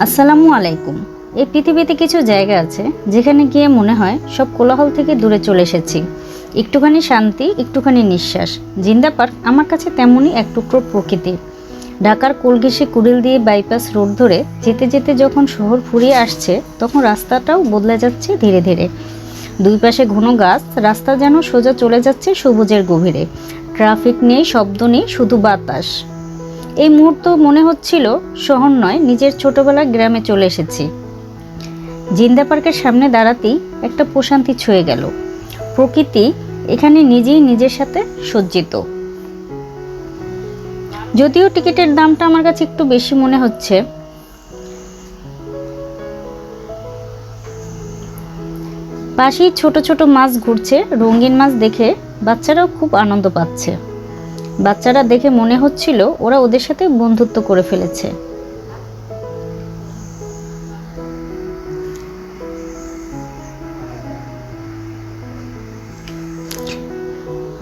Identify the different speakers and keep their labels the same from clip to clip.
Speaker 1: আসসালামু আলাইকুম। এই পৃথিবীতে কিছু জায়গা আছে যেখানে গিয়ে মনে হয় সব কোলাহল থেকে দূরে চলে এসেছি। একটুখানি শান্তি, একটুখানি নিঃশ্বাস। জিন্দা পার্ক আমার কাছে তেমনই এক টুকরো প্রকৃতি ঢাকার কোলঘেসে কুড়িল দিয়ে বাইপাস রোড ধরে যেতে যেতে যখন শহর ফুরিয়ে আসছে, তখন রাস্তাটাও বদলে যাচ্ছে ধীরে ধীরে। দুই পাশে ঘন গাছ, রাস্তা যেন সোজা চলে যাচ্ছে সবুজের গভীরে। ট্রাফিক নেই, শব্দ নেই, শুধু বাতাস। এই মুহূর্ত মনে হচ্ছিল শহর নয়, নিজের ছোটবেলার গ্রামে চলে এসেছি। জিন্দা পার্কের সামনে দাঁড়াতেই একটা প্রশান্তি ছুঁয়ে গেল। প্রকৃতি এখানে নিজেই নিজের সাথে সজ্জিত। যদিও টিকিটের দামটা আমার কাছে একটু বেশি মনে হচ্ছে, পাশেই ছোট ছোট মাছ ঘুরছে, রঙিন মাছ দেখে বাচ্চারাও খুব আনন্দ পাচ্ছে। বাচ্চারা দেখে মনে হচ্ছিল ওরা ওদের সাথে বন্ধুত্ব করে ফেলেছে।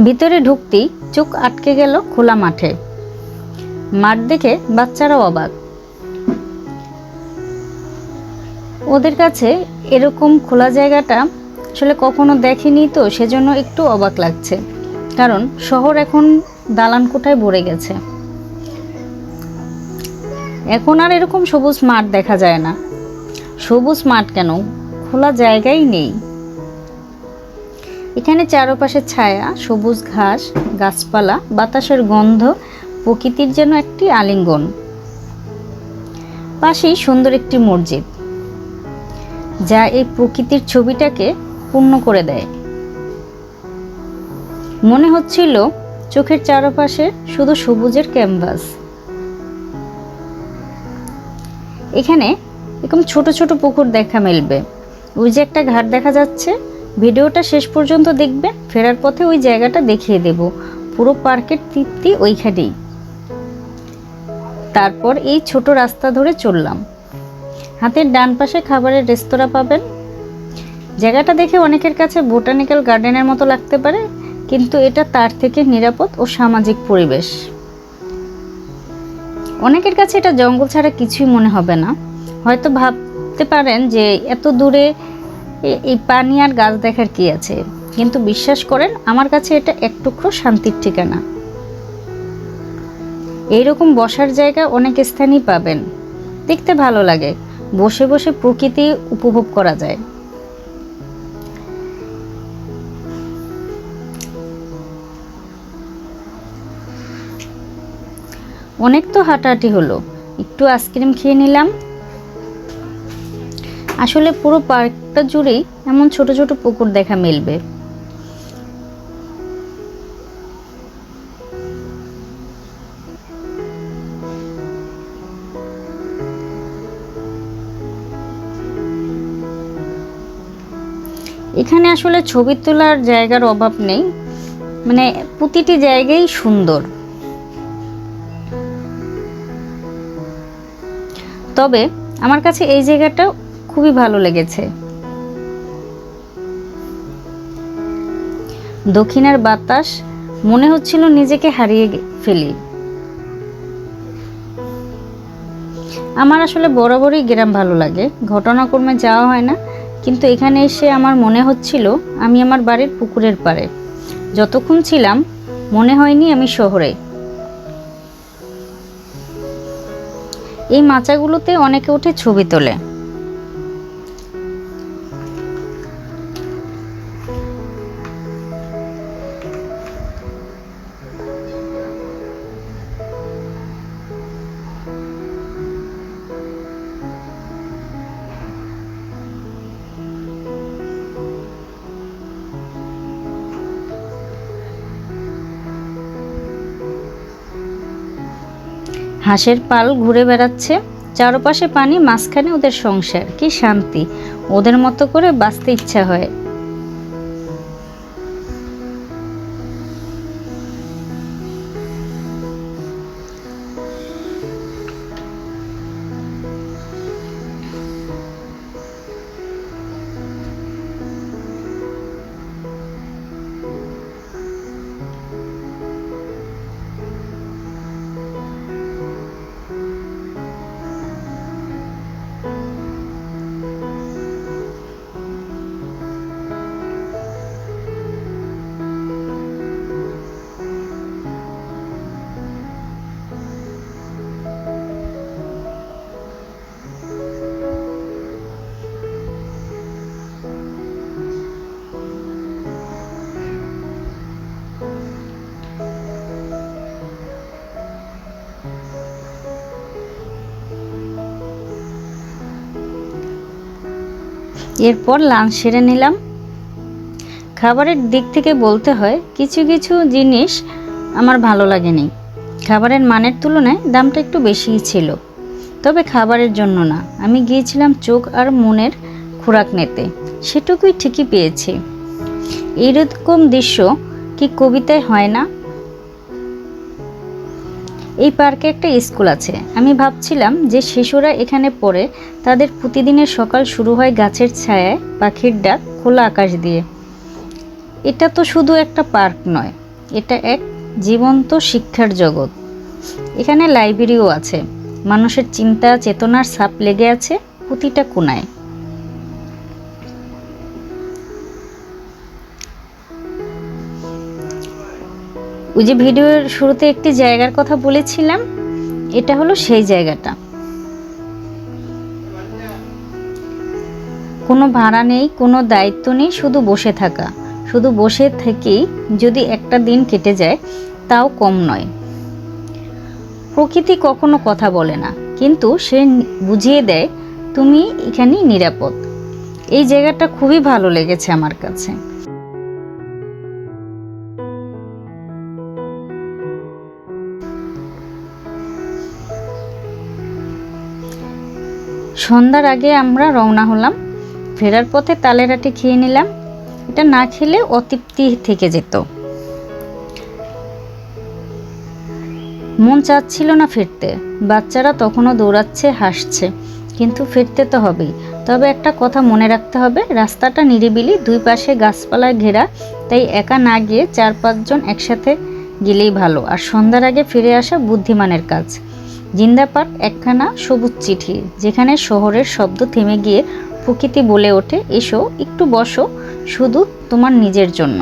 Speaker 1: ভিতরে ঢুকতেই চোখ আটকে গেল খোলা মাঠে। মাঠ দেখে বাচ্চারাও অবাক। ওদের কাছে এরকম খোলা জায়গাটা আসলে কখনো দেখেনি তো, সেজন্য একটু অবাক লাগছে। কারণ শহর এখন দালান কোঠায় ভরে গেছে। এখন আর এরকম সবুজ মাঠ দেখা যায় না। সবুজ মাঠ কেন? খোলা জায়গাই নেই। এখানে চারপাশে ছায়া, সবুজ ঘাস, গাছপালা, বাতাসের গন্ধ, প্রকৃতির যেন একটি আলিঙ্গন। পাশেই সুন্দর একটি মসজিদ, যা এই প্রকৃতির ছবিটাকে পূর্ণ করে দেয়। মনে হচ্ছিল চোখের চারপাশে শুধু সবুজের ক্যানভাস। এখানে এরকম ছোট ছোট পুকুর দেখা মিলবে। ওই যে একটা ঘাট দেখা যাচ্ছে। ভিডিওটা শেষ পর্যন্ত দেখবে। ফেরার পথে ওই জায়গাটা দেখিয়ে দেব। পুরো পার্কের তৃপ্তি ওইখানেই। তারপর এই ছোট রাস্তা ধরে চললাম। হাতের ডান পাশে খাবারের রেস্তোরাঁ পাবেন। জায়গাটা দেখে অনেকের কাছে বোটানিক্যাল গার্ডেনের মতো লাগতে পারে। কিন্তু এটা তার থেকে নিরাপদ ও সামাজিক পরিবেশ। অনেকের কাছে এটা জঙ্গল ছাড়া কিছুই মনে হবে না। হয়তো ভাবতে পারেন যে এত দূরে এই পানি আর গাছ দেখার কি আছে? কিন্তু বিশ্বাস করেন, আমার কাছে এটা এক টুকরো শান্তির ঠিকানা। এইরকম বসার জায়গা অনেক স্থানই পাবেন। দেখতে ভালো লাগে। বসে বসে প্রকৃতি উপভোগ করা যায়। অনেক তো হাঁটাহাঁটি হলো। একটু আইসক্রিম খেয়ে নিলাম। আসলে পুরো পার্কটা জুড়েই এমন ছোট ছোট পুকুর দেখা মিলবে। এখানে আসলে ছবি তোলার জায়গার অভাব নেই। মানে প্রতিটি জায়গাই সুন্দর। তবে আমার কাছে এই জায়গাটা খুবই ভালো লেগেছে। দক্ষিণের বাতাস মনে হচ্ছিল নিজেকে হারিয়ে ফেলি। আমার আসলে বরাবরই গ্রাম ভালো লাগে, ঘটনাক্রমে যাওয়া হয় না, কিন্তু এখানে এসে আমার মনে হচ্ছিল আমি আমার বাড়ির পুকুরের পাড়ে। যতক্ষণ ছিলাম, মনে হয়নি আমি শহরে। এই মাচাগুলোতে অনেকে উঠে ছবি তোলে। হাঁসের পাল ঘুরে বেড়াচ্ছে। চারপাশে পানি, মাঝখানে ওদের সংসার। কি শান্তি। ওদের মতো করে বাঁচতে ইচ্ছা হয়। এরপর লাঞ্চ সেরে নিলাম। খাবারের দিক থেকে বলতে হয়, কিছু কিছু জিনিস আমার ভালো লাগেনি। খাবারের মানের তুলনায় দামটা একটু বেশিই ছিল। তবে খাবারের জন্য না। আমি গিয়েছিলাম চোখ আর মনের খোরাক নিতে। সেটুকুই ঠিকই পেয়েছি। এইরকম দৃশ্য কি কবিতায় হয় না? এই পার্কে একটা স্কুল আছে। আমি ভাবছিলাম যে শিশুরা এখানে পড়ে, তাদের প্রতিদিনের সকাল শুরু হয় গাছের ছায়ায়, পাখির ডাক, খোলা আকাশ দিয়ে। এটা তো শুধু একটা পার্ক নয়, এটা এক জীবন্ত শিক্ষার জগৎ। এখানে লাইব্রেরিও আছে। মানুষের চিন্তা, চেতনার ছাপ লেগে আছে প্রতিটা কোনায় ওই যে ভিডিওর শুরুতে একটি জায়গার কথা বলেছিলাম, এটা হলো সেই জায়গাটা। কোনো ভাড়া নেই, কোনো দায়িত্ব নেই, শুধু বসে থাকা। শুধু বসে থেকেই যদি একটা দিন কেটে যায়, তাও কম নয়। প্রকৃতি কখনো কথা বলে না, কিন্তু সে বুঝিয়ে দেয়, তুমি এখানেই নিরাপদ। এই জায়গাটা খুবই ভালো লেগেছে আমার কাছে। সন্ধ্যার আগে আমরা রওনা হলাম। ফেরার পথে তালেরাটি খেয়ে নিলাম। এটা না খেলে অতৃপ্তি থেকে যেত। মন চাচ্ছিল না ফিরতে। বাচ্চারা তখনও দৌড়াচ্ছে, হাসছে। কিন্তু ফিরতে তো হবেই। তবে একটা কথা মনে রাখতে হবে, রাস্তাটা নিরিবিলি, দুই পাশে গাছপালায় ঘেরা। তাই একা না গিয়ে চার পাঁচজন একসাথে গেলেই ভালো। আর সন্ধ্যার আগে ফিরে আসা বুদ্ধিমানের কাজ। জিন্দা পার্ক একখানা সবুজ চিঠি, যেখানে শহরের শব্দ থেমে গিয়ে প্রকৃতি বলে ওঠে, এসো, একটু বসো, শুধু তোমার নিজের জন্য।